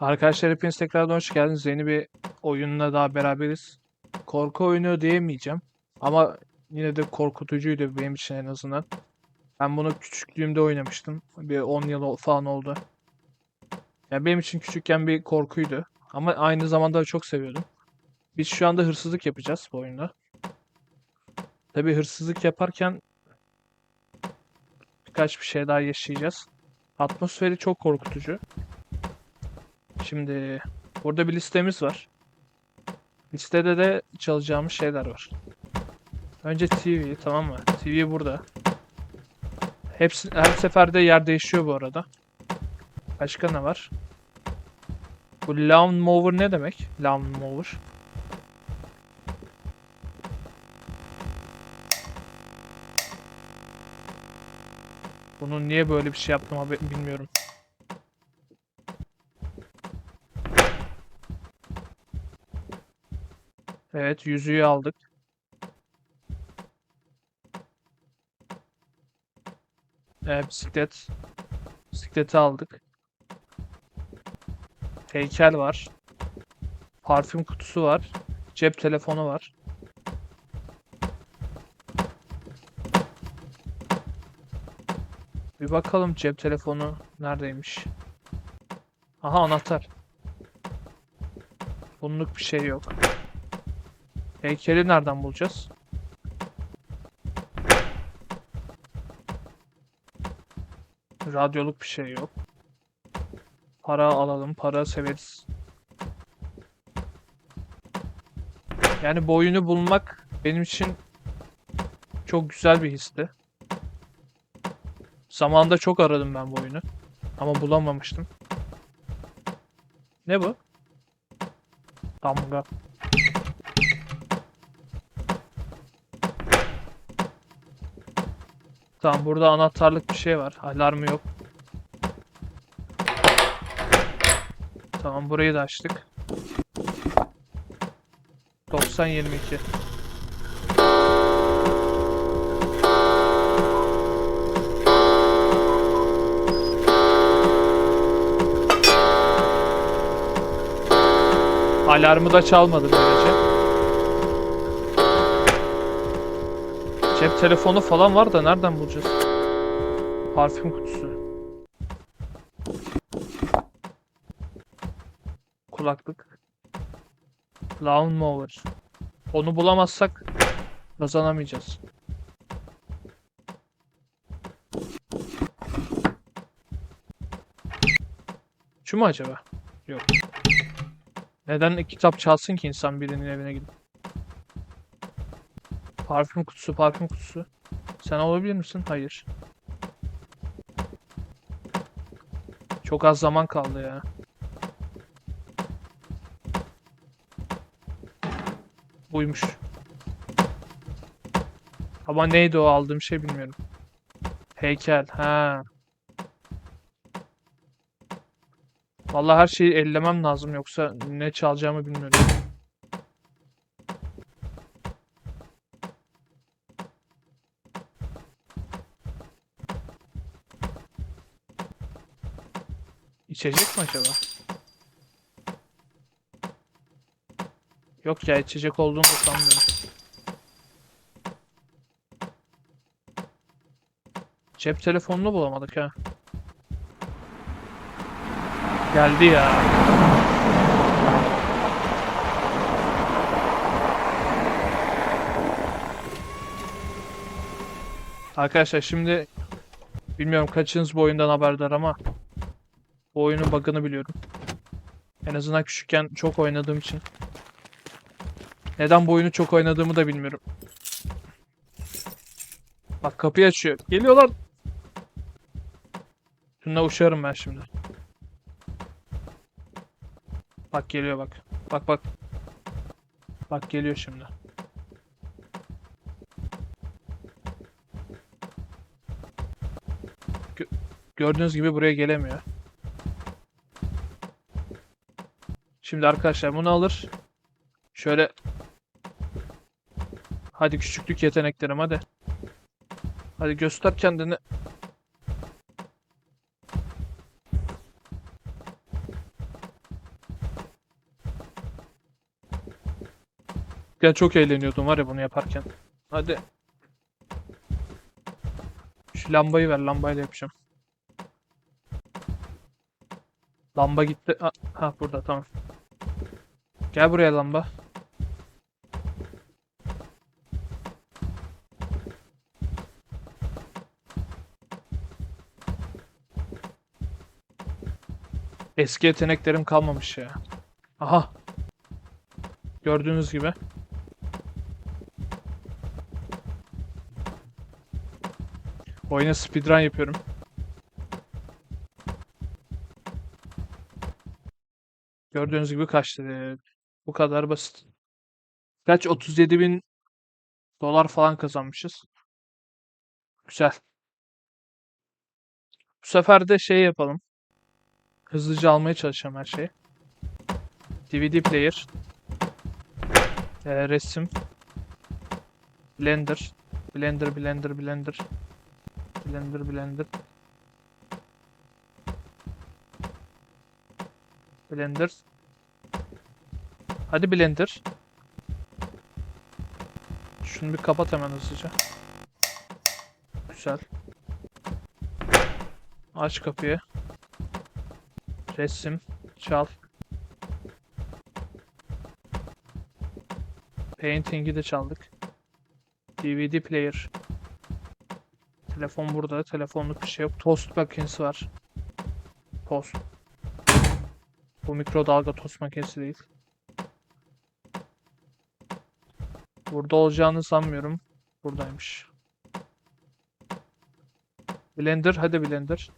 Arkadaşlar hepiniz tekrardan hoş geldiniz. Yeni bir oyunla daha beraberiz. Korku oyunu diyemeyeceğim. Ama yine de korkutucuydu benim için en azından. Ben bunu küçüklüğümde oynamıştım. Bir 10 yıl falan oldu. Ya benim için küçükken bir korkuydu. Ama aynı zamanda çok seviyordum. Biz şu anda hırsızlık yapacağız bu oyunda. Tabii hırsızlık yaparken birkaç bir şey daha yaşayacağız. Atmosferi çok korkutucu. Şimdi burada bir listemiz var. Listede de çalacağımız şeyler var. Önce TV tamam mı? TV burada. Hepsi her seferde yer değişiyor bu arada. Başka ne var? Bu lawn mower ne demek? Lawn mower. Bunun niye böyle bir şey yaptım bilmiyorum. Evet, yüzüğü aldık. Evet, bisiklet. Bisikleti aldık. Heykel var. Parfüm kutusu var. Cep telefonu var. Bir bakalım cep telefonu neredeymiş. Aha anahtar. Bunluk bir şey yok. Heykeli nereden bulacağız? Radyoluk bir şey yok. Para alalım, para severiz. Yani bu oyunu bulmak benim için çok güzel bir histi. Zamanında çok aradım ben bu oyunu. Ama bulamamıştım. Ne bu? Damga. Tamam burada anahtarlık bir şey var. Alarmı yok. Tamam burayı da açtık. 90-22. Alarmı da çalmadı Cep telefonu falan var da nereden bulacağız? Parfüm kutusu. Kulaklık. Lawnmower. Onu bulamazsak kazanamayacağız. Şu mu acaba? Yok. Neden kitap çalsın ki insan birinin evine gidip? Parfüm kutusu, parfüm kutusu. Sen olabilir misin? Hayır. Çok az zaman kaldı ya. Buymuş. Ama neydi o aldığım şey bilmiyorum. Heykel. Ha. Vallahi her şeyi ellemem lazım yoksa ne çalacağımı bilmiyorum. İçecek mi acaba? Yok ya içecek olduğunu sanmıyorum. Cep telefonunu bulamadık ha. Geldi ya. Arkadaşlar şimdi bilmiyorum kaçınız bu oyundan haberdar ama bu oyunun bug'ını biliyorum. En azından küçükken çok oynadığım için. Neden bu oyunu çok oynadığımı da bilmiyorum. Bak kapıyı açıyor. Geliyorlar. Şuna uçarım ben şimdi. Bak geliyor bak. Bak bak. Bak geliyor şimdi. Gö- Gördüğünüz gibi buraya gelemiyor. Şimdi arkadaşlar bunu alır. Şöyle. Hadi küçüklük yeteneklerim hadi. Hadi göster kendini. Gerçekten çok eğleniyordum var ya bunu yaparken. Hadi. Şu lambayı ver lambayla yapacağım. Lamba gitti. Ha, ha burada tamam. Gel buraya lamba. Eski yeteneklerim kalmamış ya. Aha. Gördüğünüz gibi. Oyuna speedrun yapıyorum. Gördüğünüz gibi kaçtı. Bu kadar basit. Kaç? 37 bin dolar falan kazanmışız. Güzel. Bu sefer de şey yapalım. Hızlıca almaya çalışacağım her şeyi. DVD player. Ee, resim. Blender. Blender, Blender, Blender. Blender, Blender. Blender. Hadi Blender. Şunu bir kapat hemen hızlıca. Güzel. Aç kapıyı. Resim. Çal. Painting'i de çaldık. DVD player. Telefon burada. Telefonluk bir şey yok. Tost makinesi var. Tost. Bu mikrodalga tost makinesi değil. Burada olacağını sanmıyorum. Buradaymış. Blender. Hadi Blender.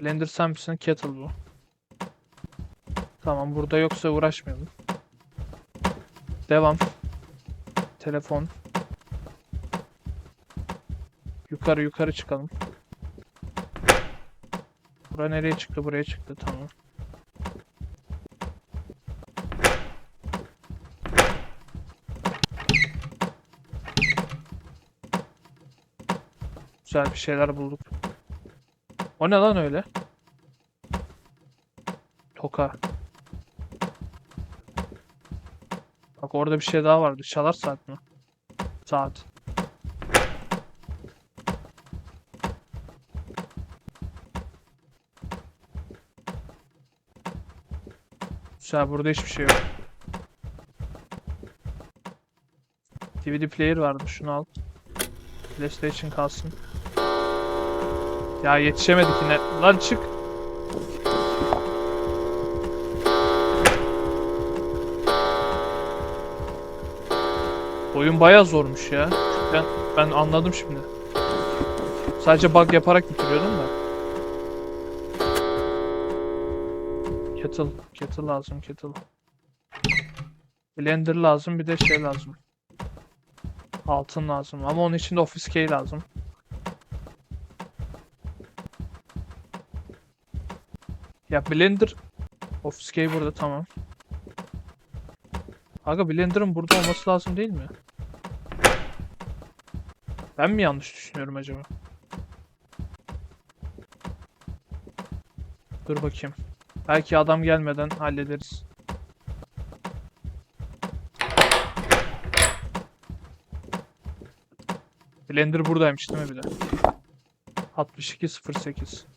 Blender sen misin? Kettle bu. Tamam burada yoksa uğraşmayalım. Devam. Telefon. Yukarı yukarı çıkalım. Bura nereye çıktı? Buraya çıktı. Tamam. Güzel bir şeyler bulduk. O ne lan öyle? Toka. Bak orada bir şey daha vardı. Çalar saat mi? Saat. Güzel burada hiçbir şey yok. DVD player vardı şunu al. PlayStation kalsın. Ya yetişemedik yine. Lan çık. Oyun bayağı zormuş ya. Ben ben anladım şimdi. Sadece bug yaparak bitiriyordum da. Kettle, kettle lazım, kettle. Blender lazım, bir de şey lazım. Altın lazım ama onun için de office key lazım. Ya Blender key burada tamam. Aga Blender'ın burada olması lazım değil mi? Ben mi yanlış düşünüyorum acaba? Dur bakayım. Belki adam gelmeden hallederiz. Blender buradaymış değil mi bir de? 6208.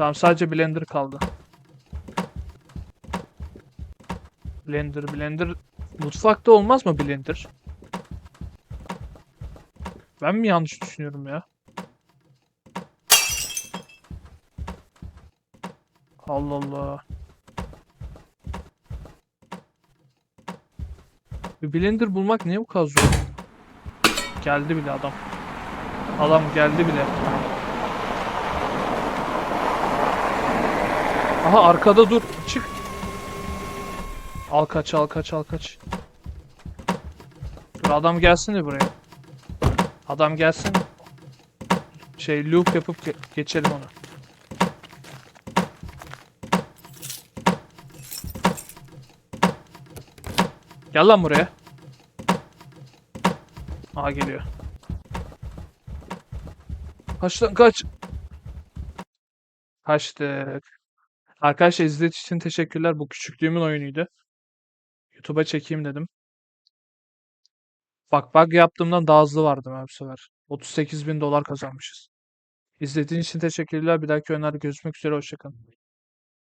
Tamam sadece Blender kaldı. Blender, Blender. Mutfakta olmaz mı Blender? Ben mi yanlış düşünüyorum ya? Allah Allah. Bir Blender bulmak niye bu kadar zor? Geldi bile adam. Adam geldi bile. Aha arkada dur. Çık. Al kaç al kaç al kaç. Dur adam gelsin de buraya. Adam gelsin. Şey loop yapıp ge- geçelim onu. Gel lan buraya. Aha geliyor. Kaç lan kaç. Kaçtık. Arkadaşlar izlediğiniz için teşekkürler. Bu küçüklüğümün oyunuydu. YouTube'a çekeyim dedim. Bak bug yaptığımdan daha hızlı vardım abi bu sefer. 38 bin dolar kazanmışız. İzlediğiniz için teşekkürler. Bir dahaki oyunlarda görüşmek üzere. Hoşçakalın.